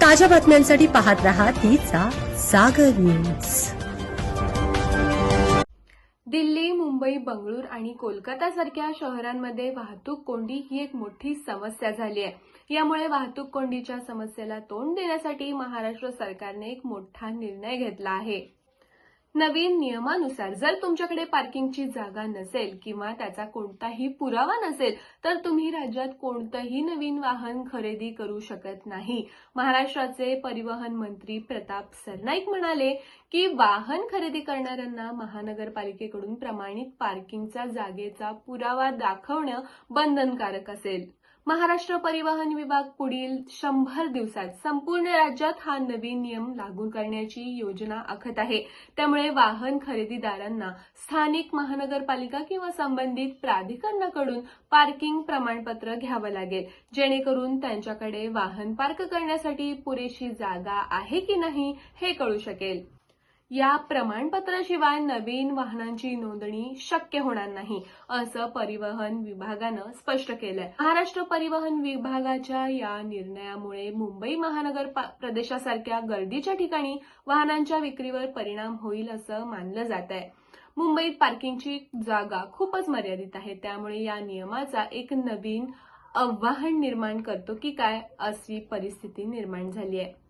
ताज्या बातम्यांसाठी पाहत रहा तिचा सागर न्यूज. दिल्ली मुंबई बंगळूर आणि कोलकाता सारख्या शहरांमध्ये वाहतूक कोंडी ही एक मोठी समस्या झाली आहे. यामुळे वाहतूक कोंडीच्या समस्येला तोंड देण्यासाठी महाराष्ट्र सरकारने एक मोठा निर्णय घेतला आहे. नवीन नियमानुसार जर तुमच्याकडे पार्किंगची जागा नसेल किंवा त्याचा कोणताही पुरावा नसेल तर तुम्ही राज्यात कोणतंही नवीन वाहन खरेदी करू शकत नाही. महाराष्ट्राचे परिवहन मंत्री प्रताप सरनाईक म्हणाले की वाहन खरेदी करणाऱ्यांना महानगरपालिकेकडून प्रमाणित पार्किंगचा जागेचा पुरावा दाखवणं बंधनकारक असेल. महाराष्ट्र परिवहन विभाग पुढील शंभर दिवसात संपूर्ण राज्यात हा नवीन नियम लागू करण्याची योजना आखत आहे. त्यामुळे वाहन खरेदीदारांना स्थानिक महानगरपालिका किंवा संबंधित प्राधिकरणाकडून पार्किंग प्रमाणपत्र घ्यावं लागेल. जेणेकरून त्यांच्याकडे वाहन पार्क करण्यासाठी पुरेशी जागा आहे की नाही हे कळू शकेल. या प्रमाणपत्राशिवाय नवीन वाहनांची नोंदणी शक्य होणार नाही असं परिवहन विभागानं स्पष्ट केलंय. महाराष्ट्र परिवहन विभागाच्या या निर्णयामुळे मुंबई महानगर पा- प्रदेशासारख्या गर्दीच्या ठिकाणी वाहनांच्या विक्रीवर परिणाम होईल असं मानलं जात आहे मुंबईत पार्किंगची जागा खूपच मर्यादित आहे त्यामुळे या नियमाचा एक नवीन आव्हान निर्माण करतो की काय अशी परिस्थिती निर्माण झाली आहे.